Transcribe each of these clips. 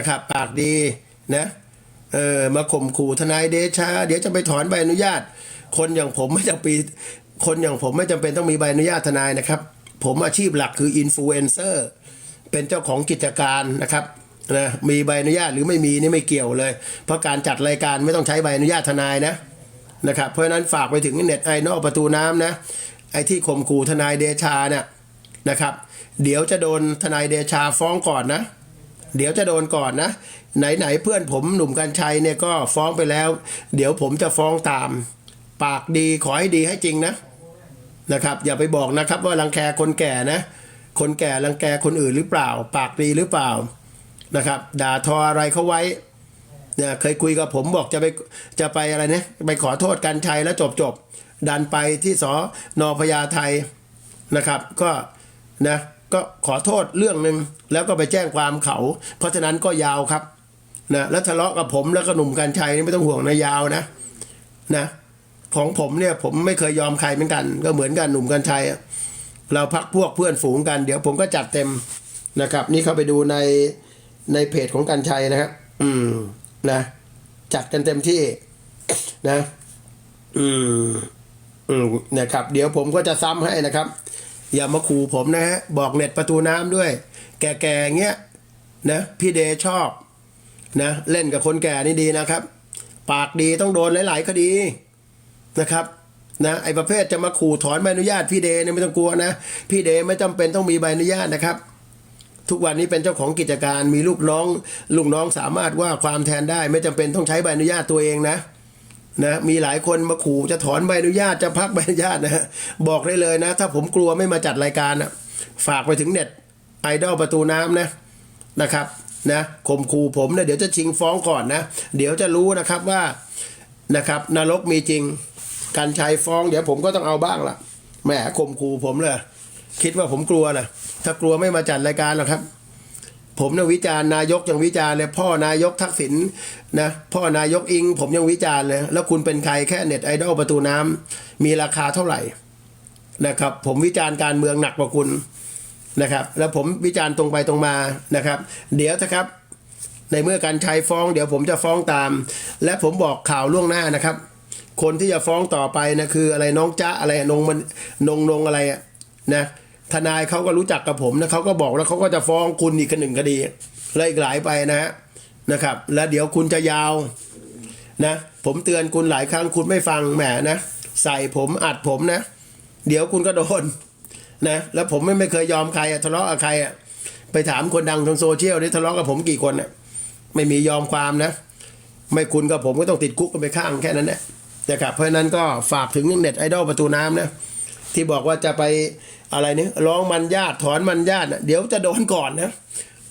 นะครับปากดีนะเออมาข่มขู่ทนายเดชา เดี๋ยวจะไปถอนใบอนุญาต คนอย่างผมไม่จำเป็นคนอย่างผมไม่จำเป็นต้องมีใบอนุญาตทนายนะครับ ผมอาชีพหลักคืออินฟลูเอนเซอร์เป็นเจ้าของกิจการนะครับนะมีใบอนุญาตหรือไม่มีนี่ไม่เกี่ยวเลย เพราะการจัดรายการไม่ต้องใช้ใบอนุญาตทนายนะนะครับเพราะฉะนั้นฝากไปถึงเน็ตไอนอลประตูน้ำนะไอ้ที่ข่มขู่ทนายเดชาเนี่ยนะครับ เดี๋ยวจะโดนทนายเดชาฟ้องก่อนนะ เดี๋ยวจะโดนก่อนนะ ไหนๆเพื่อนผมหนุ่มกัญชัยเนี่ยก็ฟ้องไปแล้ว เดี๋ยวผมจะฟ้องตาม ปากดีขอให้ดีให้จริงนะนะครับ อย่าไปบอกนะครับ ว่ารังแกคนแก่นะ คนแก่รังแกคนอื่นหรือเปล่า ปากดีหรือเปล่านะครับ ด่าทออะไรเขาไว้เนี่ยเคยคุยกับผมบอกจะไปจะไปอะไรเนี่ยไปขอโทษกันชัยแล้วจบจบดันไปที่สอนอพญาไทยนะครับ ก็นะ ก็ขอโทษเรื่องหนึ่งแล้วก็ไปแจ้งความเขา เพราะฉะนั้นก็ยาวครับนะแล้วทะเลาะกับผมแล้วก็หนุ่มกัญชัยนี่ไม่ต้องห่วงนะยาวนะนะของผมเนี่ยผมไม่เคยยอมใครเหมือนกัน ก็เหมือนกันหนุ่มกัญชัยเราพักพวกเพื่อนฝูงกัน เดี๋ยวผมก็จัดเต็มนะครับ นี่เข้าไปดูในในเพจของกัญชัยนะครับอืมนะจัดกันเต็มที่นะ อืมอืมนะครับ เดี๋ยวผมก็จะซ้ำให้นะครับ อย่ามาขู่ผมนะฮะ บอกเน็ตประตูน้ำด้วย แก่ๆเงี้ยนะพี่เดชอบนะเล่นกับคนแก่นี่ดีนะครับ ปากดีต้องโดนหลาย ๆ คดีนะครับนะไอ้ประเภทจะมาขู่ถอนใบอนุญาตพี่เดเนี่ยไม่ต้องกลัวนะ พี่เดไม่จำเป็นต้องมีใบอนุญาตนะครับ ทุกวันนี้เป็นเจ้าของกิจการมีลูกน้องลูกน้องสามารถว่าความแทนได้ ไม่จำเป็นต้องใช้ใบอนุญาตตัวเองนะ นะมีหลายคนมาขู่จะถอนใบอนุญาตจะพักใบอนุญาตนะฮะบอกได้เลยนะ ถ้าผมกลัวไม่มาจัดรายการนะฝากไปถึงเน็ตไอดอลประตูน้ำนะนะครับนะข่มขู่ผมเนี่ยเดี๋ยวจะชิงฟ้องก่อนนะ เดี๋ยวจะรู้นะครับว่านะครับนรกมีจริงการชัยฟ้อง เดี๋ยวผมก็ต้องเอาบ้างละแหมข่มขู่ผมเลยคิดว่าผมกลัวนะถ้ากลัวไม่มาจัดรายการหรอกครับ ผมเนี่ยวิจารณ์นายกยังวิจารณ์เลยพ่อนายกทักษิณนะพ่อนายกอิง ผมยังวิจารณ์เลยแล้วคุณเป็นใครแค่เน็ตไอดอลประตูน้ำมีราคาเท่าไหร่นะครับ ผมวิจารณ์การเมืองหนักกว่าคุณนะครับ แล้วผมวิจารณ์ตรงไปตรงมานะครับ เดี๋ยวนะครับ ในเมื่อการชัยฟ้องเดี๋ยวผมจะฟ้องตาม และผมบอกข่าวล่วงหน้านะครับ คนที่จะฟ้องต่อไปนะคืออะไรน้องจ๊ะอะไรนงมันนงนงอะไรอะนะ ทนายเขาก็รู้จักกับผมนะเขาก็บอกแล้วเขาก็จะฟ้องคุณอีกหนึ่งคดี และอีกหลายไปนะฮะนะครับ แล้วเดี๋ยวคุณจะยาวนะผมเตือนคุณหลายครั้งคุณไม่ฟังแหมนะใส่ผมอัดผมนะ เดี๋ยวคุณก็โดนนะแล้วผมไม่ไม่เคยยอมใครอะทะเลาะกับใครอะไปถามคนดังทางโซเชียลนี่ทะเลาะกับผมกี่คนอะไม่มียอมความนะ ไม่คุณกับผมก็ต้องติดคุกกันไปข้างแค่นั้นแหละนะครับเพราะฉะนั้นก็ฝากถึงเน็ตไอดอลประตูน้ำนะที่บอกว่าจะไป อะไรเนี่ยร้องมันญาติถอนมันญาตินะเดี๋ยวจะโดนก่อนนะ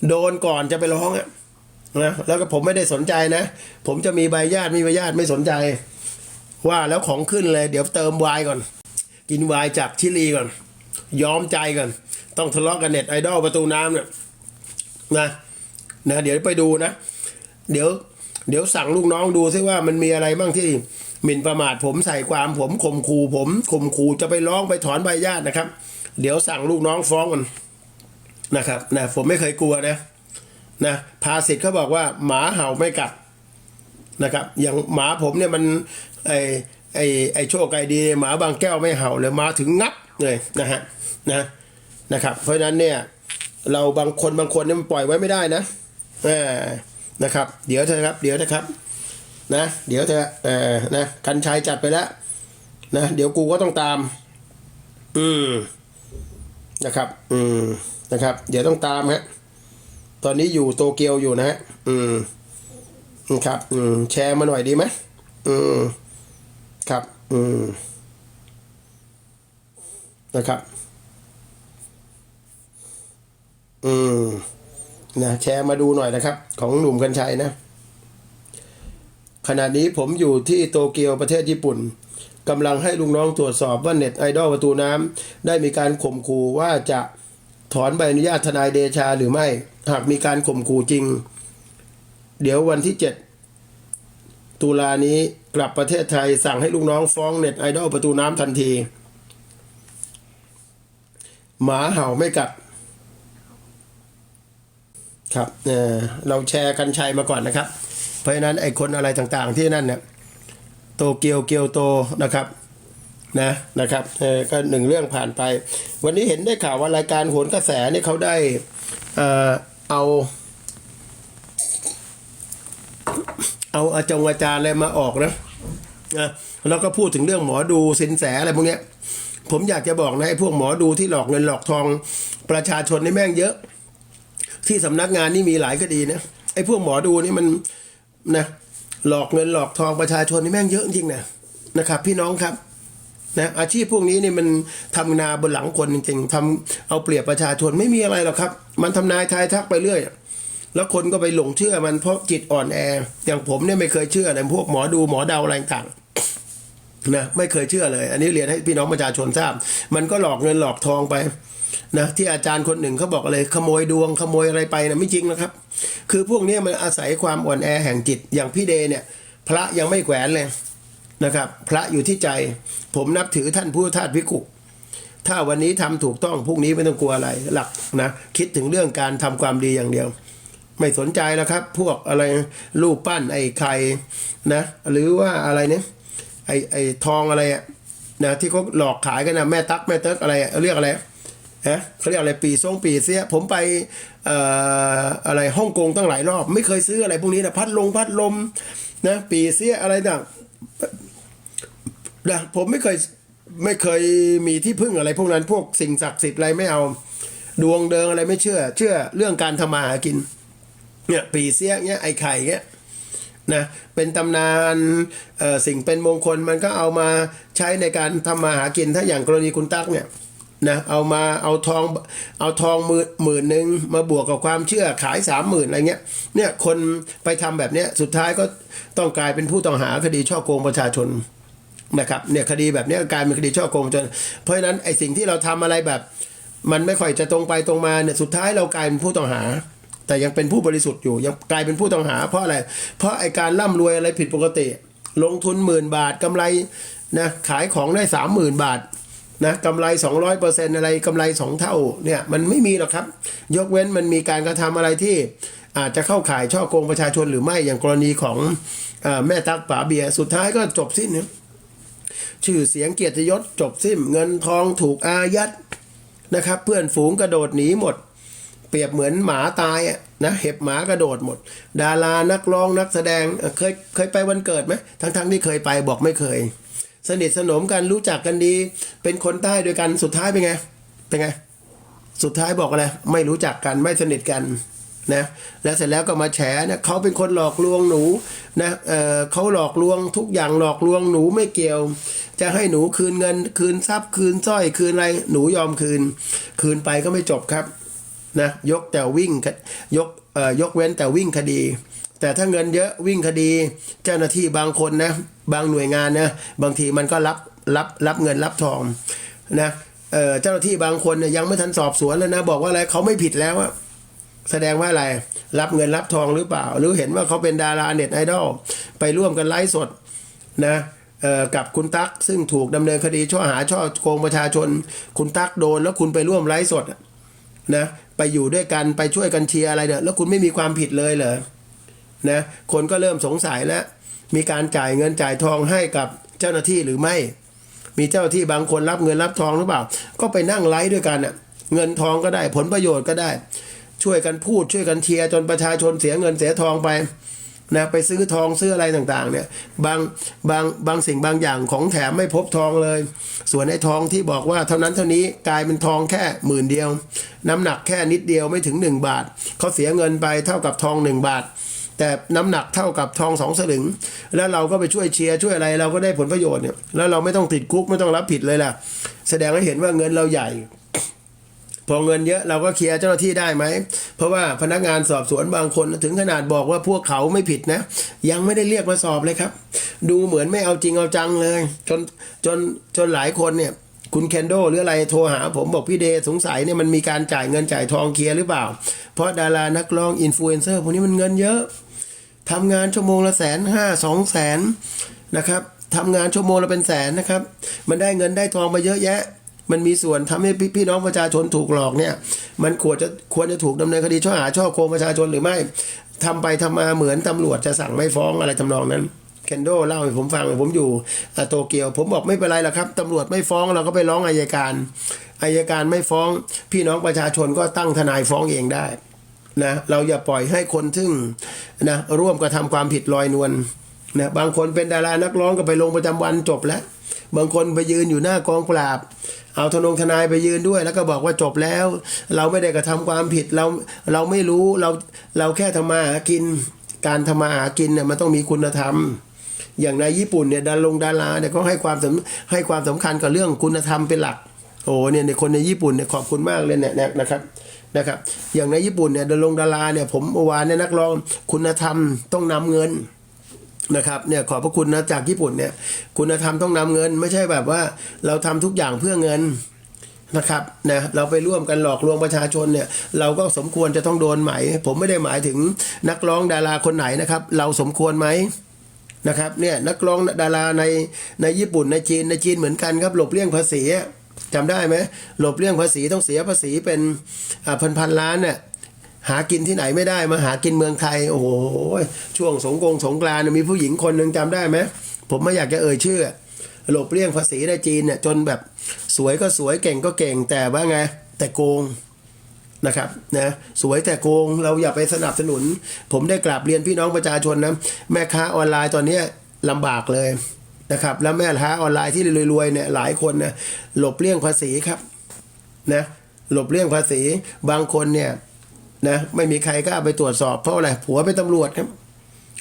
โดนก่อนจะไปร้องอะนะแล้วก็ผมไม่ได้สนใจนะ ผมจะมีใบญาติมีใบญาติไม่สนใจ ว่าแล้วของขึ้นเลย เดี๋ยวเติมวน์ก่อน กินวน์จากชิลีก่อน ยอมใจกันต้องทะเลาะกันเน็ตไอดอลประตูน้ำเนี่ยนะนะเดี๋ยวไปดูนะ เดี๋ยว เดี๋ยวสั่งลูกน้องดูซิว่ามันมีอะไรบ้างที่หมิ่นประมาทผมใส่ความผมข่มขู่ผมข่มขู่จะไปร้องไปถอนใบญาตินะครับ เดี๋ยวสั่งลูกน้องฟ้องกันนะครับนะผมไม่เคยกลัวนะนะภาษิตเขาบอกว่าหมาเห่าไม่กัดนะครับอย่างหมาผมเนี่ยมันไอไอไอโชคไอดีหมาบางแก้วไม่เห่าเลยมาถึงงับเลยนะฮะนะนะครับเพราะฉะนั้นเนี่ยเราบางคนบางคนเนี่ยมันปล่อยไว้ไม่ได้นะเออนะครับ เดี๋ยวเถอะครับ เดี๋ยวนะครับนะเดี๋ยวเถอะเออนะคันชัยจัดไปแล้วนะเดี๋ยวกูก็ต้องตาม อืม นะครับ อืมนะครับ เดี๋ยวต้องตามฮะตอนนี้อยู่โตเกียวอยู่นะฮะอืมครับ อืมแชร์มาหน่อยดีไหมอืมครับ อืมนะครับ อืมนะแชร์มาดูหน่อยนะครับ ของหนุ่มกัญชัยนะ ขณะนี้ผมอยู่ที่โตเกียวประเทศญี่ปุ่น กำลังให้ลุงน้องตรวจสอบว่าเน็ตไอดอลประตูน้ำได้มีการข่มขู่ว่าจะถอนใบอนุญาตทนายเดชาหรือไม่ หากมีการข่มขู่จริง เดี๋ยววันที่ 7 ตุลานี้กลับประเทศไทยสั่งให้ลูกน้องฟ้องเน็ตไอดอลประตูน้ำทันที หมาเห่าไม่กัดครับเเราแชร์กันชัยมาก่อนนะครับ เพราะฉะนั้นไอ้คนอะไรต่างๆที่นั่นเนี่ย โตเกียวเกียวโตนะครับนะนะครับเออก็หนึ่งเรื่องผ่านไป วันนี้เห็นได้ข่าวว่ารายการโหนกระแสนี่เขาได้เอ่อเอาเอาอาจงอาจารย์อะไรมาออกนะนะแล้วก็พูดถึงเรื่องหมอดูสินแสอะไรพวกเนี้ย ผมอยากจะบอกนะไอ้พวกหมอดูที่หลอกเงินหลอกทองประชาชนนี่แม่งเยอะ ที่สำนักงานนี่มีหลายคดีนะไอ้พวกหมอดูนี่มันนะ หลอกเงินหลอกทองประชาชนนี่แม่งเยอะจริงนะนะครับ พี่น้องครับนะอาชีพพวกนี้เนี่ยมันทำนาบนหลังคนจริงๆทำเอาเปรียบประชาชนไม่มีอะไรหรอกครับ มันทำนายทายทักไปเรื่อย แล้วคนก็ไปหลงเชื่อมันเพราะจิตอ่อนแอ อย่างผมเนี่ยไม่เคยเชื่อในพวกหมอดูหมอเดาอะไรต่างนะไม่เคยเชื่อเลย อันนี้เรียนให้พี่น้องประชาชนทราบ มันก็หลอกเงินหลอกทองไป นะที่อาจารย์คนหนึ่งเขาบอกอะไรขโมยดวงขโมยอะไรไปนะไม่จริงนะครับ คือพวกนี้มันอาศัยความอ่อนแอแห่งจิตอย่างพี่เดเนี่ย พระยังไม่แขวนเลยนะครับ พระอยู่ที่ใจ ผมนับถือท่านผู้ทาสพิกุถ้าวันนี้ทำถูกต้องพรุ่งนี้ไม่ต้องกลัวอะไรหลักนะคิดถึงเรื่องการทำความดีอย่างเดียว ไม่สนใจแล้วครับ พวกอะไรรูปปั้นไอ้ไข่นะ หรือว่าอะไรเนี่ยไอ้ไอ้ทองอะไรอะนะที่เขาหลอกขายกันนะแม่ตั๊กแม่เติ๊กอะไรเรียกอะไรฮะ เขาเรียกอะไรปีทรงปีเสีย ผมไปอะไรฮ่องกงตั้งหลายรอบ ไม่เคยซื้ออะไรพวกนี้นะพัดลงพัดลมนะปีเสียอะไรต่างนะผมไม่เคยไม่เคยมีที่พึ่งอะไร พวกนั้นพวกสิ่งศักดิ์สิทธิ์อะไรไม่เอาดวงเดิงอะไรไม่เชื่อ เชื่อเรื่องการทำมาหากินเนี่ยปีเสี้ยเงี้ยไอ้ไข่เงี้ยนะเป็นตำนานสิ่งเป็นมงคลมันก็เอามาใช้ในการทำมาหากินถ้าอย่างกรณีคุณตั๊กเนี่ย นะเอามาเอาทองเอาทองหมื่นหมื่นหนึ่งมาบวกกับความเชื่อขายสามหมื่นอะไรเงี้ยเนี่ยคนไปทำแบบเนี้ยสุดท้ายก็ต้องกลายเป็นผู้ต้องหาคดีช่อโกงประชาชนนะครับเนี่ยคดีแบบนี้กลายเป็นคดีช่อโกงจน เพราะฉะนั้นไอ้สิ่งที่เราทำอะไรแบบ มันไม่ค่อยจะตรงไปตรงมาเนี่ยสุดท้ายเรากลายเป็นผู้ต้องหา แต่ยังเป็นผู้บริสุทธิ์อยู่ยังกลายเป็นผู้ต้องหา เพราะอะไร เพราะไอ้การร่ำรวยอะไรผิดปกติ ลงทุนหมื่นบาทกำไรนะขายของได้สามหมื่นบาท นะกำไรสองร้อยเปอร์เซ็นอะไรกำไรสองเท่าเนี่ยมันไม่มีหรอกครับ ยกเว้นมันมีการกระทำอะไรที่อาจจะเข้าข่ายช่อโกงประชาชนหรือไม่อย่างกรณีของอแม่ตักป๋าเบียสุดท้ายก็จบสิ้นนะชื่อเสียงเกียรติยศจบสิ้นเงินทองถูกอายัดนะครับ เพื่อนฝูงกระโดดหนีหมด เปรียบเหมือนหมาตายนะเห็บหมากระโดดหมด ดารานักร้องนักแสดงเอ่อเคยเคยไปวันเกิดไหมทั้งๆที่เคยไปบอกไม่เคย สนิทสนมกันรู้จักกันดี เป็นคนใต้ด้วยกันสุดท้ายเป็นไงเป็นไง สุดท้ายบอกอะไรไม่รู้จักกันไม่สนิทกันนะแล้วเสร็จแล้วก็มาแฉนะเขาเป็นคนหลอกลวงหนูนะเออเขาหลอกลวงทุกอย่างหลอกลวงหนูไม่เกี่ยว จะให้หนูคืนเงิน คืนทรัพย์คืนสร้อยคืนอะไรหนูยอมคืน คืนไปก็ไม่จบครับนะยกแต่วิ่งยกเอ่อยกเว้นแต่วิ่งคดี แต่ถ้าเงินเยอะวิ่งคดี เจ้าหน้าที่บางคนนะ บางหน่วยงานนะบางทีมันก็รับรับรับเงินรับทองนะเออเจ้าหน้าที่บางคนเนี่ยยังไม่ทันสอบสวนเลยนะ บอกว่าอะไรเขาไม่ผิดแล้วอะแสดงว่าอะไร รับเงินรับทองหรือเปล่า หรือเห็นว่าเขาเป็นดาราเน็ตไอดอลไปร่วมกันไลฟ์สดนะกับคุณตั๊กซึ่งถูกดำเนินคดีช่อหาช่อโกงประชาชน คุณตั๊กโดน แล้วคุณไปร่วมไลฟ์สดนะไปอยู่ด้วยกันไปช่วยกันเชียร์อะไรเด้อแล้วคุณไม่มีความผิดเลยเหรอนะคนก็เริ่มสงสัยแล้ว มีการจ่ายเงินจ่ายทองให้กับเจ้าหน้าที่หรือไม่ มีเจ้าหน้าที่บางคนรับเงินรับทองหรือเปล่า ก็ไปนั่งไลฟ์ด้วยกันอะเงินทองก็ได้ผลประโยชน์ก็ได้ ช่วยกันพูดช่วยกันเชียร์จนประชาชนเสียเงินเสียทองไปนะไปซื้อทองซื้ออะไรต่างๆเนี่ยบางบางบางสิ่งบางอย่างของแถมไม่พบทองเลย ส่วนไอ้ทองที่บอกว่าเท่านั้นเท่านี้กลายเป็นทองแค่หมื่นเดียว น้ำหนักแค่นิดเดียวไม่ถึง 1 บาทเขาเสียเงินไปเท่ากับทอง 1 บาท แต่น้ำหนักเท่ากับทองสองสลึง แล้วเราก็ไปช่วยเชียร์ช่วยอะไรเราก็ได้ผลประโยชน์เนี่ยแล้วเราไม่ต้องติดคุกไม่ต้องรับผิดเลยล่ะ แสดงให้เห็นว่าเงินเราใหญ่ พอเงินเยอะเราก็เคลียร์เจ้าหน้าที่ได้ไหม เพราะว่าพนักงานสอบสวนบางคนถึงขนาดบอกว่าพวกเขาไม่ผิดนะ ยังไม่ได้เรียกมาสอบเลยครับ ดูเหมือนไม่เอาจริงเอาจังเลย จนจนจนหลายคนเนี่ยคุณเคนโดหรืออะไรโทรหาผมบอกพี่เดสงสัยเนี่ยมันมีการจ่ายเงินจ่ายทองเคลียร์หรือเปล่า เพราะดารานักร้องอินฟลูเอนเซอร์พวกนี้มันเงินเยอะ ทำงานชั่วโมงละแสนห้าสองแสนนะครับทำงานชั่วโมงละเป็นแสนนะครับ มันได้เงินได้ทองมาเยอะแยะ มันมีส่วนทำให้พี่น้องประชาชนถูกหลอกเนี่ย มันควรจะควรจะถูกดำเนินคดีช่อหาช่อโกงประชาชนหรือไม่ทำไปทำมาเหมือนตำรวจจะสั่งไม่ฟ้องอะไรทำนองนั้นเคนโดเล่าให้ผมฟังผมอยู่โตเกียว ผมบอกไม่เป็นไรหรอกครับตำรวจไม่ฟ้องเราก็ไปร้องอายการอายการไม่ฟ้อง พี่น้องประชาชนก็ตั้งทนายฟ้องเองได้ นะเราอย่าปล่อยให้คนทึ่งนะร่วมกระทำความผิดลอยนวลนะบางคนเป็นดารานักร้องก็ไปลงประจำวันจบแล้ว บางคนไปยืนอยู่หน้ากองปราบ เอาทนงทนายไปยืนด้วย แล้วก็บอกว่าจบแล้ว เราไม่ได้กระทำความผิดเราเราไม่รู้เราเราแค่ทำมาหากิน การทำมาหากินเนี่ยมันต้องมีคุณธรรม อย่างในญี่ปุ่นเนี่ยดารงดาราเนี่ยก็ให้ความสให้ความสำคัญกับเรื่องคุณธรรมเป็นหลักโอ้เนี่ยในคนในญี่ปุ่นเนี่ยขอบคุณมากเลยเนี่ยนะครับ นะครับอย่างในญี่ปุ่นเนี่ยดารงดาราเนี่ยผมเมื่อวานเนี่ยนักร้องคุณธรรมต้องนำเงินนะครับเนี่ยขอบพระคุณนะจากญี่ปุ่นเนี่ยคุณธรรมต้องนำเงิน ไม่ใช่แบบว่าเราทำทุกอย่างเพื่อเงินนะครับนะเราไปร่วมกันหลอกลวงประชาชนเนี่ยเราก็สมควรจะต้องโดนไหม ผมไม่ได้หมายถึงนักร้องดาราคนไหนนะครับ เราสมควรไหมนะครับเนี่ยนักร้องดาราในในญี่ปุ่นในจีนในจีนเหมือนกันครับหลบเลี่ยงภาษี จำได้ไหมหลบเลี่ยงภาษีต้องเสียภาษีเป็นพันพันล้านเนี่ยหากินที่ไหนไม่ได้มาหากินเมืองไทย โอ้โหช่วงสงกรงสงกรานมีผู้หญิงคนหนึ่งจำได้ไหมผมไม่อยากจะเอ่ยชื่อ หลบเลี่ยงภาษีในจีนเนี่ยจนแบบสวยก็สวยเก่งก็เก่งแต่ว่าไงแต่โกงนะครับนะสวยแต่โกงเราอย่าไปสนับสนุน ผมได้กราบเรียนพี่น้องประชาชนนะแม่ค้าออนไลน์ตอนนี้ลำบากเลย นะครับแล้วแม่ค้าออนไลน์ที่รวยๆเนี่ยหลายคนนะหลบเลี่ยงภาษีครับนะหลบเลี่ยงภาษีบางคนเนี่ยนะไม่มีใครกล้าไปตรวจสอบเพราะอะไรผัวเป็นตำรวจครับ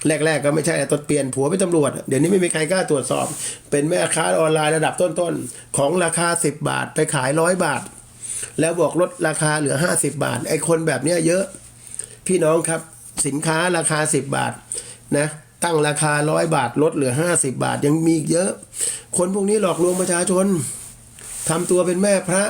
แรก ๆ ก็ไม่ใช่ตอนเปลี่ยนผัวเป็นตำรวจ เดี๋ยวนี้ไม่มีใครกล้าตรวจสอบ เป็นแม่ค้าออนไลน์ระดับต้นๆของราคา 10 บาทไปขายร้อยบาท แล้วบอกลดราคาเหลือ 50 บาท ไอ้คนแบบเนี้ยเยอะ พี่น้องครับสินค้าราคา 10 บาทนะ ตั้งราคาร้อยบาทลดเหลือ50บาทยังมีเยอะ คนพวกนี้หลอกลวงประชาชนทำตัวเป็นแม่พระ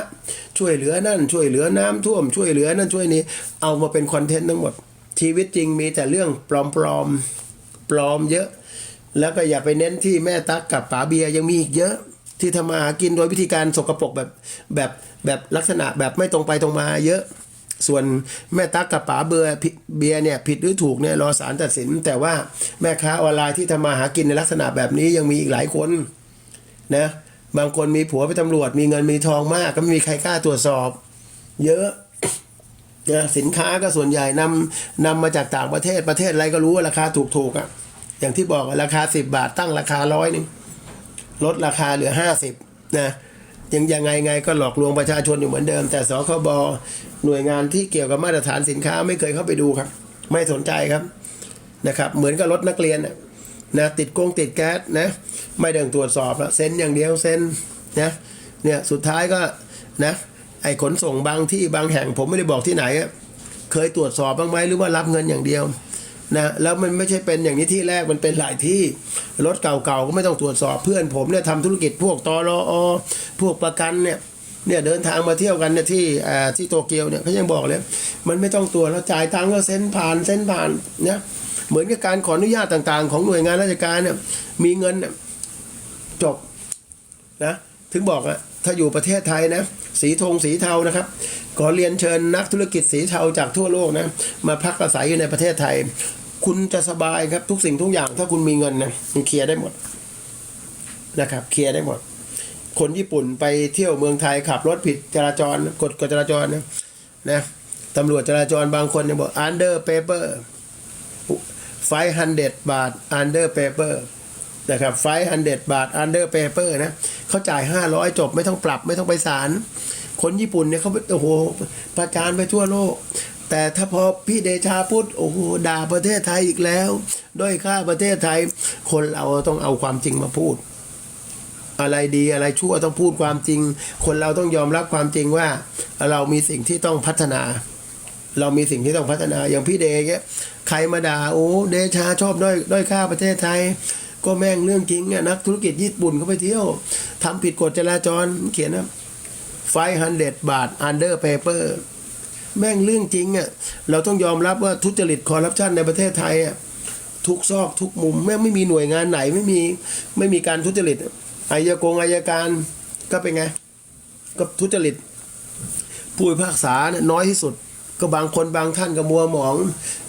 ช่วยเหลือนั่น ช่วยเหลือน้ำท่วม ช่วยเหลือนั่นช่วยนี้ เอามาเป็นคอนเทนต์ทั้งหมด ชีวิตจริงมีแต่เรื่องปลอมปลอมๆปลอมเยอะ แล้วก็อย่าไปเน้นที่แม่ตั๊กกับป๋าเบียยังมีอีกเยอะที่ทำมาหากินโดยวิธีการสกปรกแบบแบบแบบลักษณะแบบไม่ตรงไปตรงมาเยอะ ส่วนแม่ตั๊กกับป๋าเบียร์ผิดเบียเนี่ยผิดหรือถูกเนี่ยรอศาลตัดสิน แต่ว่าแม่ค้าออนไลน์ที่ทำมาหากินในลักษณะแบบนี้ยังมีอีกหลายคนนะบางคนมีผัวเป็นตำรวจ มีเงินมีทองมาก ก็ไม่มีใครกล้าตรวจสอบ เยอะนะสินค้าก็ส่วนใหญ่นำนำมาจากต่างประเทศประเทศอะไรก็รู้ว่าราคาถูกๆอะ่ะ อย่างที่บอกราคาสิบบาทตั้งราคาร้อยนึงลดราคาเหลือห้าสิบนะ ยังยังไงไงก็หลอกลวงประชาชนอยู่เหมือนเดิม แต่สคบหน่วยงานที่เกี่ยวกับมาตรฐานสินค้าไม่เคยเข้าไปดูครับ ไม่สนใจครับนะครับ เหมือนกับรถนักเรียนนะติดกงติดแก๊สนะไม่ได้ตรวจสอบล้วเซ็นอย่างเดียวเซ็นนะเนี่ยสุดท้ายก็นะไอ้ขนส่งบางที่บางแห่งผมไม่ได้บอกที่ไหน เคยตรวจสอบบ้างไหมหรือว่ารับเงินอย่างเดียว นะแล้วมันไม่ใช่เป็นอย่างนี้ที่แรกมันเป็นหลายที่รถเก่าๆก็ไม่ต้องตรวจสอบเพื่อนผมเนี่ยทำธุรกิจพวกตรอพวกประกันเนี่ยเนี่ยเดินทางมาเที่ยวกันเนี่ยที่ที่โตเกียวเนี่ยเขายังบอกเลย มันไม่ต้องตรวจแล้วจ่ายตังค์ก็เซ็นผ่านเซ็นผ่านเนี่ยเหมือนกับการขออนุญาตต่างๆ ของหน่วยงานราชการเนี่ยมีเงินจบนะถึงบอกอะ ถ้าอยู่ประเทศไทยนะ สีธงสีเทานะครับขอเรียนเชิญนักธุรกิจสีเทาจากทั่วโลกนะ มาพักอาศัยอยู่ในประเทศไทย คุณจะสบายครับทุกสิ่งทุกอย่างถ้าคุณมีเงินนะมันเคลียร์ได้หมดนะครับ เคลียร์ได้หมด คนญี่ปุ่นไปเที่ยวเมืองไทยขับรถผิดจราจรกฎกฎจราจรนะนะตำรวจจราจรบางคนเนี่ยบอก under paper 500 บาท under paper นะครับ500บาท under paper นะเขาจ่าย 500 จบไม่ต้องปรับไม่ต้องไปศาลคนญี่ปุ่นเนี่ยเขาโอ้โหประจานไปทั่วโลก แต่ถ้าพอพี่เดชาพูดโอ้โหด่าประเทศไทยอีกแล้วด้อยค่าประเทศไทย คนเราต้องเอาความจริงมาพูด อะไรดีอะไรชั่วต้องพูดความจริง คนเราต้องยอมรับความจริงว่า เรามีสิ่งที่ต้องพัฒนา เรามีสิ่งที่ต้องพัฒนาอย่างพี่เดย์เงี้ยใครมาด่าโอ้เดชาชอบด้อยด้อยค่าประเทศไทย ก็แม่งเรื่องจริงอะนักธุรกิจญี่ปุ่นเขาไปเที่ยวทำผิดกฎจราจรเขียนนะไฟฮันเดบาท under paper แม่งเรื่องจริงอะเราต้องยอมรับว่าทุจริตคอร์รัปชันในประเทศไทยอะทุกซอกทุกมุมแม่งไม่มีหน่วยงานไหนไม่มีไม่มีการทุจริตอายกงอายการก็เป็นไง ก็ทุจริตผู้พิพากษาเนี่ยน้อยที่สุด ก็บางคนบางท่านก็มัวหมอง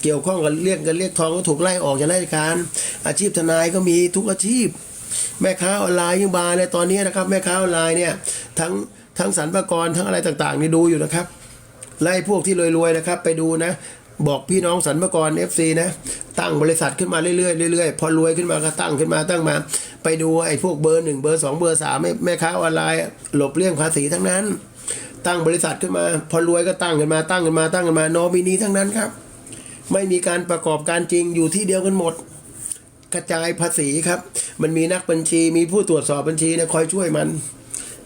เกี่ยวข้องกับเรียกกันเรียกทองก็ถูกไล่ออกจากราชการ อาชีพทนายก็มีทุกอาชีพ แม่ค้าออนไลน์ยังบาเลยตอนนี้นะครับ แม่ค้าออนไลน์เนี่ยทั้งทั้งสรรพากรทั้งอะไรต่างๆนี่ดูอยู่นะครับไล่พวกที่รวยๆนะครับ ไปดูนะ บอกพี่น้องสรรพากร FC นะตั้งบริษัทขึ้นมาเรื่อยๆเรื่อยๆพอรวยขึ้นมาก็ตั้งขึ้นมาตั้งมา ไปดูไอ้พวกเบอร์หนึ่งเบอร์สองเบอร์สามแม่ค้าออนไลน์ หลบเลี่ยงภาษีทั้งนั้น ตั้งบริษัทขึ้นมา พอรวยก็ตั้งขึ้นมาตั้งขึ้นมาตั้งขึ้นมาโนมินีทั้งนั้นครับ ไม่มีการประกอบการจริงอยู่ที่เดียวกันหมด กระจายภาษีครับ มันมีนักบัญชีมีผู้ตรวจสอบบัญชีนะคอยช่วยมัน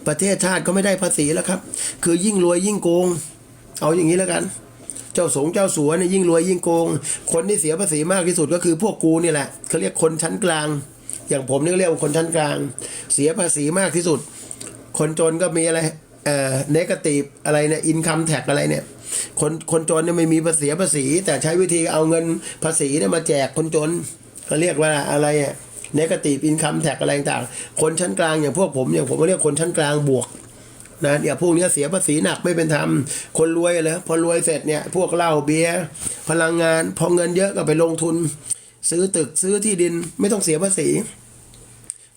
ประเทศชาติก็ไม่ได้ภาษีแล้วครับ คือยิ่งรวยยิ่งโกง เอาอย่างนี้แล้วกัน เจ้าสงเจ้าสัวเนี่ยยิ่งรวยยิ่งโกง คนที่เสียภาษีมากที่สุดก็คือพวกกูนี่แหละเขาเรียกคนชั้นกลาง อย่างผมนี่เรียกว่าคนชั้นกลาง เสียภาษีมากที่สุด คนจนก็มีอะไร เอ่อเนกาตีฟอะไรเนี่ยอินคัมแท็กอะไรเนี่ยคนคนจนเนี่ยไม่มีภาษีภาษี แต่ใช้วิธีเอาเงินภาษีเนี่ยมาแจกคนจนเขาเรียกว่าอะไรอะเนกาตีฟอินคัมแท็กอะไรต่างคนชั้นกลางอย่างพวกผมอย่างผมก็เรียกคนชั้นกลางบวกนะเดี๋ยวพวกเนี้ยเสียภาษีหนักไม่เป็นธรรมคนรวยเลยพอรวยเสร็จเนี่ยพวกเหล้าเบียร์พลังงาน พอเงินเยอะก็ไปลงทุน ซื้อตึกซื้อที่ดินไม่ต้องเสียภาษี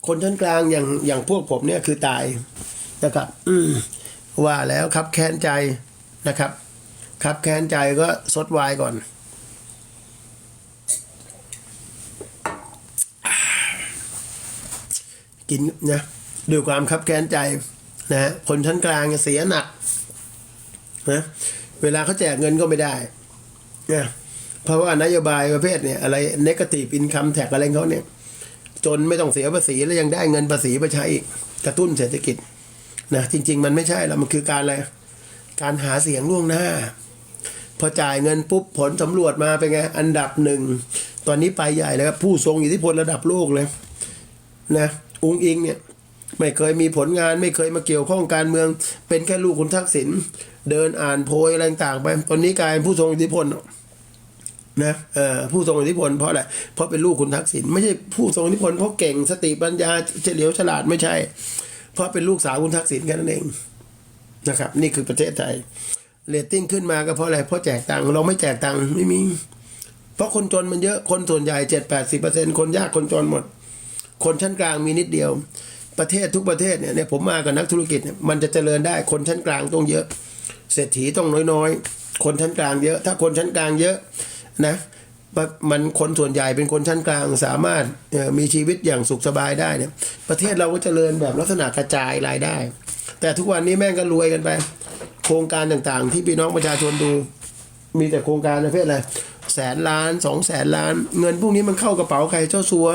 คนชั้นกลางอย่างอย่างพวกผมเนี่ยคือตาย นะครับอืมว่าแล้วครับแค้นใจนะครับ ครับแค้นใจก็ซดไวายก่อน กินนะด้วยความคับแค้นใจนะฮะคนชั้นกลางเสียหนักนะเวลาเขาแจกเงินก็ไม่ได้นะเพราะว่านโยบายประเภทเนี่ยอะไร negative income tax อะไรของเขาเนี่ย จนไม่ต้องเสียภาษีแล้วยังได้เงินภาษีไปใช้อีกกระตุ้นเศรษฐกิจ นะจริง ๆ มันไม่ใช่แล้วมันคือการอะไร การหาเสียงล่วงหน้า พอจ่ายเงินปุ๊บผลสำรวจมาเป็นไง อันดับหนึ่ง ตอนนี้ไปใหญ่เลยครับผู้ทรงอิทธิพลระดับโลกเลยนะอุ้งอิงเนี่ยไม่เคยมีผลงานไม่เคยมาเกี่ยวข้องการเมือง เป็นแค่ลูกคุณทักษิณเดินอ่านโพยอะไรต่างไปตอนนี้กลายเป็นผู้ทรงอิทธิพลนะเอ่อผู้ทรงอิทธิพลเพราะอะไรเพราะเป็นลูกคุณทักษิณไม่ใช่ผู้ทรงอิทธิพลเพราะเก่งสติปัญญาเฉลียวฉลาดไม่ใช่ เพราะเป็นลูกสาวคุณทักษิณแค่นั้นเองนะครับ นี่คือประเทศไทยเรตติ้งขึ้นมาก็เพราะอะไรเพราะแจกตังค์เราไม่แจกตังค์ไม่มี เพราะคนจนมันเยอะคนส่วนใหญ่เจ็ดแปดสิบเปอร์เซ็นคนยากคนจนหมด คนชั้นกลางมีนิดเดียว ประเทศทุกประเทศเนี่ยเนี่ยผมมากับนักธุรกิจเนี่ยมันจะเจริญได้คนชั้นกลางต้องเยอะ เศรษฐีต้องน้อยๆ คนชั้นกลางเยอะ ถ้าคนชั้นกลางเยอะนะ มันคนส่วนใหญ่เป็นคนชั้นกลางสามารถมีชีวิตอย่างสุขสบายได้เนี่ยประเทศเราก็เจริญแบบลักษณะกระจายรายได้ แต่ทุกวันนี้แม่งก็รวยกันไป โครงการต่างๆ ที่พี่น้องประชาชนดู มีแต่โครงการประเภทอะไรแสนล้านสองแสนล้าน เงินพวกนี้มันเข้ากระเป๋าใครเจ้าสัว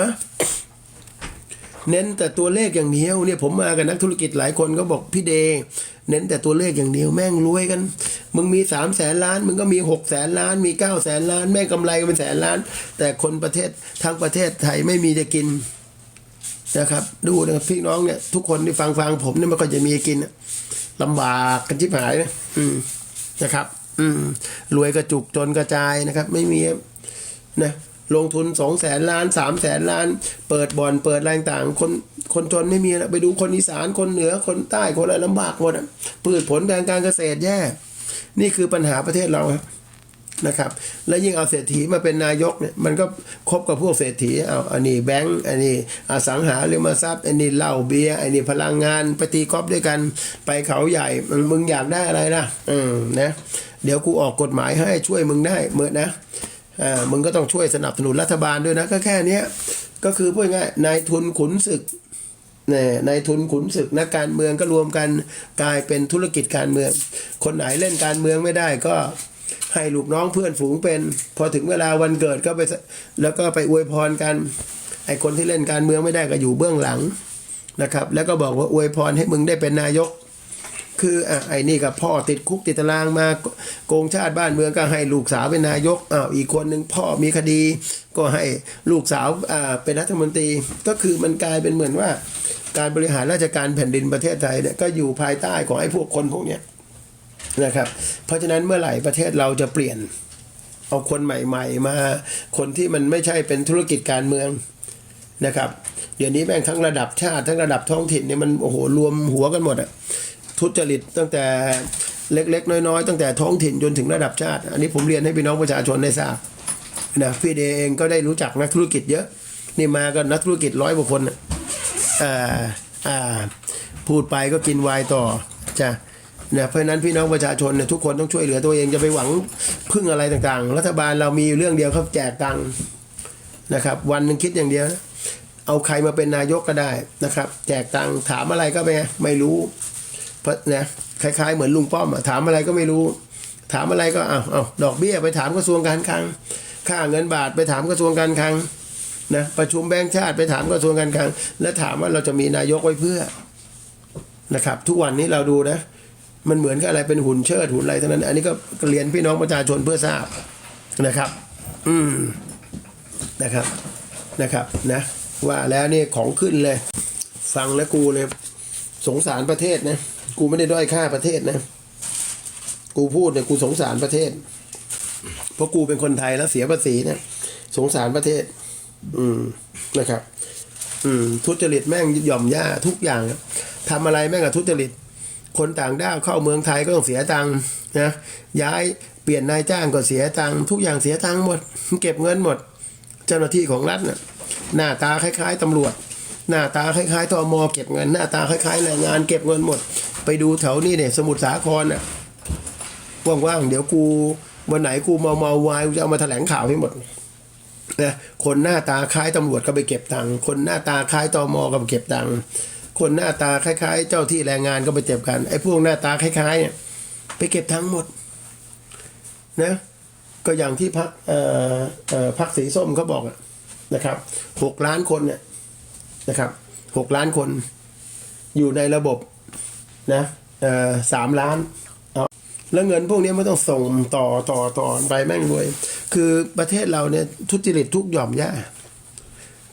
เน้นแต่ตัวเลขอย่างเดียวเนี่ยผมมากับนักธุรกิจหลายคนก็บอกพี่เด เน้นแต่ตัวเลขอย่างเดียวแม่งรวยกัน มึงมีสามแสนล้าน มึงก็มีหกแสนล้าน มีเก้าแสนล้าน แม่งกำไรก็เป็นแสนล้าน แต่คนประเทศทั้งประเทศไทยไม่มีจะกินนะครับ ดูนะพี่น้องเนี่ย ทุกคนที่ฟังฟังผมเนี่ยมันก็จะมีกินอะลำบากกันชิบหายนะอืมนะครับ อืมรวยกระจุกจนกระจายนะครับ ไม่มีนะลงทุนสองแสนล้านสามแสนล้าน เปิดบ่อนเปิดอะไรต่างคนคนจนไม่มีนะไปดูคนอีสานคนเหนือคนใต้คนอะไรลำบากหมดอะพืชผลทางการเกษตรแย่ นี่คือปัญหาประเทศเราครับนะครับ และยิ่งเอาเศรษฐีมาเป็นนายกเนี่ยมันก็คบกับพวกเศรษฐีเอาอันนี้แบงก์อันนี้อสังหาริมทรัพย์ อันนี้เหล้าเบียร์อันนี้พลังงานปตีกอล์ฟด้วยกันไปเขาใหญ่มึงอยากได้อะไรล่ะอืมนะเดี๋ยวกูออกกฎหมายให้ช่วยมึงได้เมื่อนะอ่ามึงก็ต้องช่วยสนับสนุนรัฐบาลด้วยนะ ก็แค่นี้ก็คือพูดง่ายนายทุนขุนศึก นี่ยนายทุนขุนศึกนักการเมืองก็รวมกันกลายเป็นธุรกิจการเมือง คนไหนเล่นการเมืองไม่ได้ก็ให้ลูกน้องเพื่อนฝูงเป็น พอถึงเวลาวันเกิดก็ไปแล้วก็ไปอวยพรกันไอคนที่เล่นการเมืองไม่ได้ก็อยู่เบื้องหลังนะครับ แล้วก็บอกว่าอวยพรให้มึงได้เป็นนายก คืออะไอ้นี่กับพ่อติดคุกติดตารางมาโกงชาติบ้านเมืองก็ให้ลูกสาวเป็นนายกอ้าวอีกคนหนึ่งพ่อมีคดี ก็ให้ลูกสาวอ่าเป็นรัฐมนตรี ก็คือมันกลายเป็นเหมือนว่า การบริหารราชการแผ่นดินประเทศไทยเนี่ยก็อยู่ภายใต้ของไอ้พวกคนพวกเนี้ยนะครับ เพราะฉะนั้นเมื่อไหร่ประเทศเราจะเปลี่ยนเอาคนใหม่ ๆ มา คนที่มันไม่ใช่เป็นธุรกิจการเมืองนะครับ เดี๋ยวนี้แม่งทั้งระดับชาติทั้งระดับท้องถิ่นเนี่ยมันโอ้โหรวมหัวกันหมดอะทุจริตตั้งแต่เล็ก ๆ น้อย ๆ ตั้งแต่ท้องถิ่นจนถึงระดับชาติ อันนี้ผมเรียนให้พี่น้องประชาชนได้ทราบนะพี่เดเองก็ได้รู้จักนักธุรกิจเยอะ นี่มาก็นักธุรกิจร้อยกว่าคนนะ อ่าอ่าพูดไปก็กินวายต่อจ้ะนะเพราะนั้นพี่น้องประชาชนเนี่ยทุกคนต้องช่วยเหลือตัวเองจะไปหวังพึ่งอะไรต่างๆ รัฐบาลเรามีเรื่องเดียวครับแจกตังค์นะครับ วันหนึ่งคิดอย่างเดียวนะเอาใครมาเป็นนายกก็ได้นะครับ แจกตังค์ถามอะไรก็ไม่ไม่รู้เพราะนะคล้ายๆ เหมือนลุงป้อมถามอะไรก็ไม่รู้ ถามอะไรก็เอาเอาดอกเบี้ยไปถามกระทรวงการคลังค่าเงินบาทไปถามกระทรวงการคลัง นะประชุมแบงก์ชาติไปถามกระทรวงการคลัง แล้วถามว่าเราจะมีนายกไว้เพื่อนะครับ ทุกวันนี้เราดูนะ มันเหมือนกับอะไรเป็นหุ่นเชิดหุ่นอะไรทั้งนั้น อันนี้ก็เรียนพี่น้องประชาชนเพื่อทราบนะครับ อืมนะครับนะครับนะว่าแล้วนี่ของขึ้นเลย ฟังแล้วกูเลย สงสารประเทศนะกูไม่ได้ด้อยค่าประเทศนะ กูพูดเนี่ยกูสงสารประเทศ เพราะกูเป็นคนไทยแล้วเสียภาษีเนี่ยสงสารประเทศ อืมนะครับ อืม ทุจริตแม่งหย่อมย่าทุกอย่างครับทำอะไรแม่งกับทุจริต คนต่างด้าวเข้าเมืองไทยก็ต้องเสียตังค์นะย้ายเปลี่ยนนายจ้างก็เสียตังค์ทุกอย่างเสียตังค์หมด เก็บเงินหมด เจ้าหน้าที่ของรัฐน่ะหน้าตาคล้าย ๆตำรวจ หน้าตาคล้ายๆตมอเก็บเงิน หน้าตาคล้ายๆแรงงานเก็บเงินหมด ไปดูแถวนี้เนี่ยสมุทรสาครน่ะว่างๆเดี๋ยวกูวันไหนกูเมาเมาวายกูจะเอามาแถลงข่าวให้หมด นะคนหน้าตาคล้ายตำรวจก็ไปเก็บตังค์คนหน้าตาคล้ายตมก็ไปเก็บตังค์คนหน้าตาคล้ายๆ เจ้าที่แรงงานก็ไปเก็บกันไอ้พวกหน้าตาคล้ายๆเนี่ยไปเก็บทั้งหมดนะก็อย่างที่พักอ่อเอ่อพักสีส้มเขาบอกนะครับหกล้านคนเนี่ยนะครับหกล้านคนอยู่ในระบบนะอ่อสามล้าน แล้วเงินพวกนี้ไม่ต้องส่งต่อต่อต่อไปแม่งรวย คือประเทศเราเนี่ยทุจริตทุกหย่อมย่า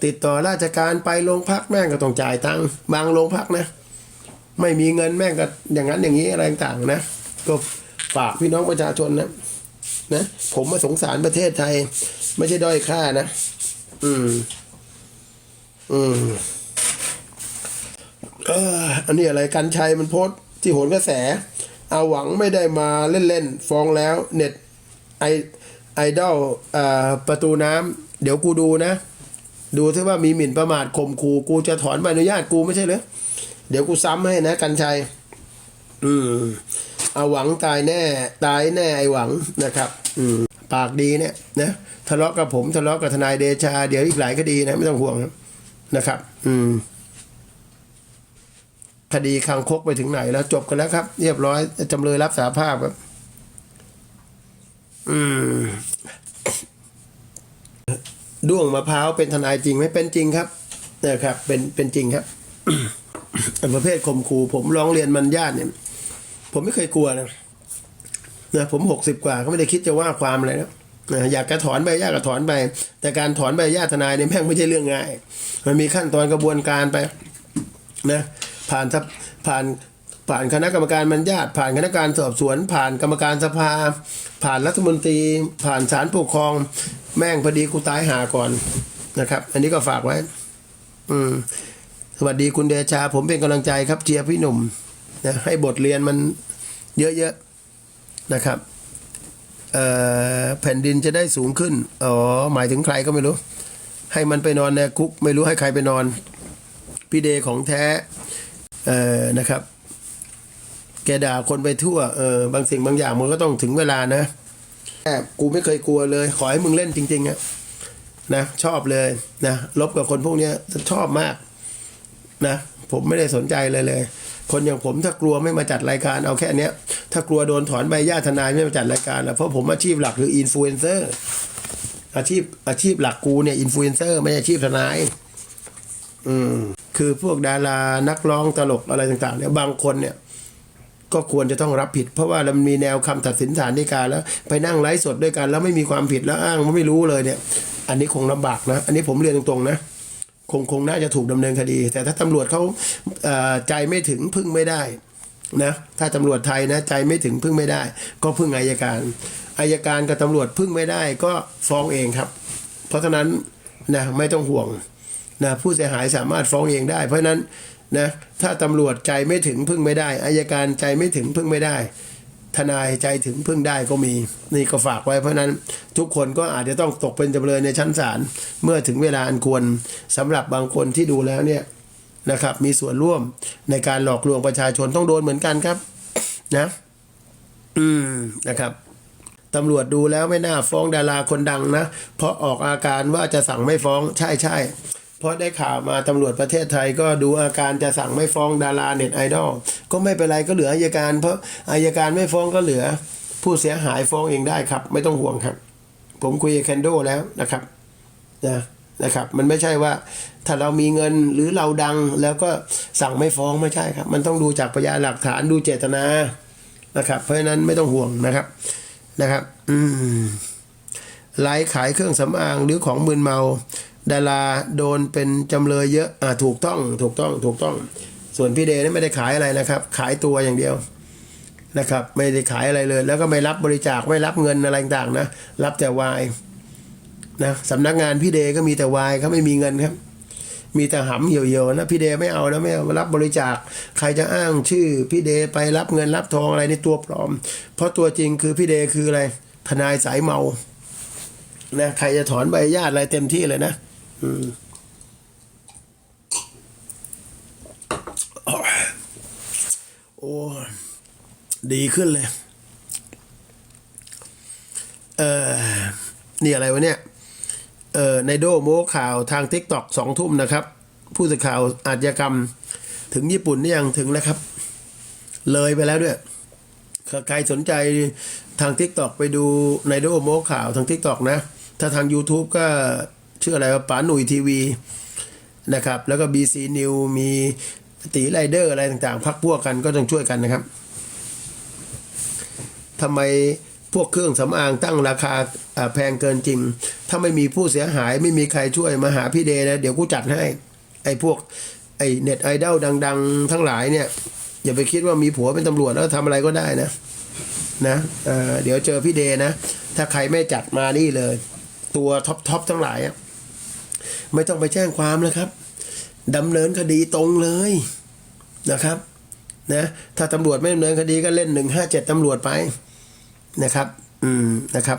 ติดต่อราชการไปโรงพักแม่งก็ต้องจ่ายตังค์บางโรงพักนะ ไม่มีเงินแม่งก็อย่างนั้นอย่างนี้อะไรต่างๆนะ ก็ฝากพี่น้องประชาชนนะนะผมมาสงสารประเทศไทย ไม่ใช่ด้อยค่านะ อืม อืมเอออันนี้อะไรกันชัยมันโพสที่โหนกระแส อาหวังไม่ได้มาเล่นๆฟ้องแล้วเน็ตไอไอดอลอประตูน้ำเดี๋ยวกูดูนะ ดูที่ว่ามีหมิ่นประมาทข่มขู่กูจะถอนใบอนุญาตกูไม่ใช่หรอเดี๋ยวกูซ้ำให้นะกันชัย อืมเอาหวังตายแน่ ตายแน่ไอหวังนะครับ อืมปากดีเนี่ยนะทะเลาะกับผมทะเลาะกับทนายเดชา เดี๋ยวอีกหลายคดีนะไม่ต้องห่วงนะครับ อืม คดีคังคกไปถึงไหนแล้วจบกันแล้วครับ เรียบร้อยจำเลยรับสาภาพครับ อืมด้วงมะพร้าวเป็นทนายจริงไหมเป็นจริงครับนะครับ เป็นเป็นจริงครับอันประเภทข่มขู่ผมร้องเรียนมันญาติเนี่ย ผมไม่เคยกลัวนะนะผมหกสิบกว่าก็ไม่ได้คิดจะว่าความอะไรนะนะอยากจะถอนใบญาติก็ถอนไป แต่การถอนใบญาติทนายเนี่ยแม่งไม่ใช่เรื่องง่าย มันมีขั้นตอนกระบวนการไป นะ ผ่านผ่านผ่านคณะกรรมการมันญาติผ่านคณะกรรมการสอบสวน ผ่านกรรมการสภา ผ่านรัฐมนตรี ผ่านศาลปกครอง แม่งพอดีกูตายหาก่อนนะครับ อันนี้ก็ฝากไว้ อืม สวัสดีคุณเดชา ผมเป็นกำลังใจครับเจียร์พี่หนุ่มนะให้บทเรียนมันเยอะๆนะครับเอ่อแผ่นดินจะได้สูงขึ้น อ๋อ หมายถึงใครก็ไม่รู้ ให้มันไปนอนในคุก ไม่รู้ให้ใครไปนอน พี่เดของแท้ เออนะครับ แกด่าคนไปทั่วเออบางสิ่งบางอย่างมันก็ต้องถึงเวลานะแอบกูไม่เคยกลัวเลย ขอให้มึงเล่นจริงๆอะนะชอบเลยนะลบกับคนพวกนี้ชอบมากนะผมไม่ได้สนใจเลยเลย คนอย่างผมถ้ากลัวไม่มาจัดรายการเอาแค่เนี้ย ถ้ากลัวโดนถอนใบญาทนายไม่มาจัดรายการแล้วเพราะผมอาชีพหลักคืออินฟลูเอนเซอร์อาชีพอาชีพหลักกูเนี่ยอินฟลูเอนเซอร์ไม่ใช่อาชีพทนาย อืม คือพวกดารานักร้องตลกอะไรต่างๆเนี่ยบางคนเนี่ยก็ควรจะต้องรับผิด เพราะว่ามันมีแนวคำตัดสินศาลฎีกาแล้ว ไปนั่งไลฟ์สดด้วยกันแล้วไม่มีความผิดแล้วอ้างว่าไม่รู้เลยเนี่ย อันนี้คงลำบากนะ อันนี้ผมเรียนตรงๆนะคงคงน่าจะถูกดำเนินคดี แต่ถ้าตำรวจเขาใจไม่ถึงพึ่งไม่ได้นะถ้าตำรวจไทยนะใจไม่ถึงพึ่งไม่ได้ ก็พึ่งอายการอายการกับตำรวจพึ่งไม่ได้ ก็ฟ้องเองครับ เพราะฉะนั้นนะไม่ต้องห่วง นะผู้เสียหายสามารถฟ้องเองได้ เพราะนั้นนะถ้าตำรวจใจไม่ถึงพึ่งไม่ได้อายการใจไม่ถึงพึ่งไม่ได้ ทนายใจถึงพึ่งได้ก็มี นี่ก็ฝากไว้เพราะนั้นทุกคนก็อาจจะต้องตกเป็นจำเลยในชั้นศาลเมื่อถึงเวลาอันควรสำหรับบางคนที่ดูแล้วเนี่ยนะครับมีส่วนร่วมในการหลอกลวงประชาชนต้องโดนเหมือนกันครับ นะ อืมนะครับตำรวจดูแล้วไม่น่าฟ้องดาราคนดังนะ เพราะออกอาการว่าจะสั่งไม่ฟ้องใช่ใช่ พราะได้ข่าวมาตำรวจประเทศไทยก็ดูอาการจะสั่งไม่ฟ้องดาราเน็ตไอดอลก็ไม่เป็นไรก็เหลืออายการ เพราะอายการไม่ฟ้องก็เหลือ ผู้เสียหายฟ้องเองได้ครับ ไม่ต้องห่วงครับ ผมคุยกับแคนโดแล้วนะครับนะนะครับ มันไม่ใช่ว่าถ้าเรามีเงินหรือเราดังแล้วก็สั่งไม่ฟ้องไม่ใช่ครับ มันต้องดูจากพยานหลักฐานดูเจตนานะครับ เพราะฉะนั้นไม่ต้องห่วงนะครับนะครับ อืมไลฟ์ขายเครื่องสำอางหรือของมึนเมา ดาราโดนเป็นจำเลยเยอะอ่าถูกต้องถูกต้องถูกต้อง ส่วนพี่เดนี่ไม่ได้ขายอะไรนะครับ ขายตัวอย่างเดียวนะครับ ไม่ได้ขายอะไรเลย แล้วก็ไม่รับบริจาคไม่รับเงินอะไรต่างๆนะรับแต่วายนะสำนักงานพี่เดก็มีแต่วายเขาไม่มีเงินครับ มีแต่หำเหี่ยวๆนะพี่เดไม่เอานะไม่เอารับบริจาค ใครจะอ้างชื่อพี่เดไปรับเงินรับทองอะไรในตัวปลอม เพราะตัวจริงคือพี่เดคืออะไรทนายสายเมานะใครจะถอนใบญาติอะไรเต็มที่เลยนะ โอ้ดีขึ้นเลย เออนี่อะไรวะเนี่ย เอ่อในโดโมข่าวทางทิกตอกสองทุ่มนะครับ ผู้สื่อข่าวอาชญากรรม ถึงญี่ปุ่นนี่ยังถึงแล้วครับ เลยไปแล้วด้วยใครสนใจทางทิกตอกไปดูในโดโมข่าวทางทิกตอกนะ ถ้าทาง YouTube ก็ ชื่ออะไรว่าป๋าหนุ่ยทีวีนะครับ แล้วก็ BC New มีตีไรเดอร์อะไรต่างๆ พักพวกกันก็ต้องช่วยกันนะครับทำไมพวกเครื่องสำอางตั้งราคาแพงเกินจริง ถ้าไม่มีผู้เสียหายไม่มีใครช่วยมาหาพี่เดนะ เดี๋ยวกูจัดให้ ไอ้พวกไอ้เน็ตไอดอลดัง ๆ ทั้งหลายเนี่ย อย่าไปคิดว่ามีผัวเป็นตำรวจแล้วทำอะไรก็ได้นะนะเเดี๋ยวเจอพี่เดนะ ถ้าใครไม่จัดมานี่เลย ตัวท็อปทอปทั้งหลายอะ ไม่ต้องไปแจ้งความนะครับดำเนินคดีตรงเลยนะครับนะถ้าตำรวจไม่ดำเนินคดีก็เล่นหนึ่งห้าเจ็ดตำรวจไปนะครับ อืมนะครับ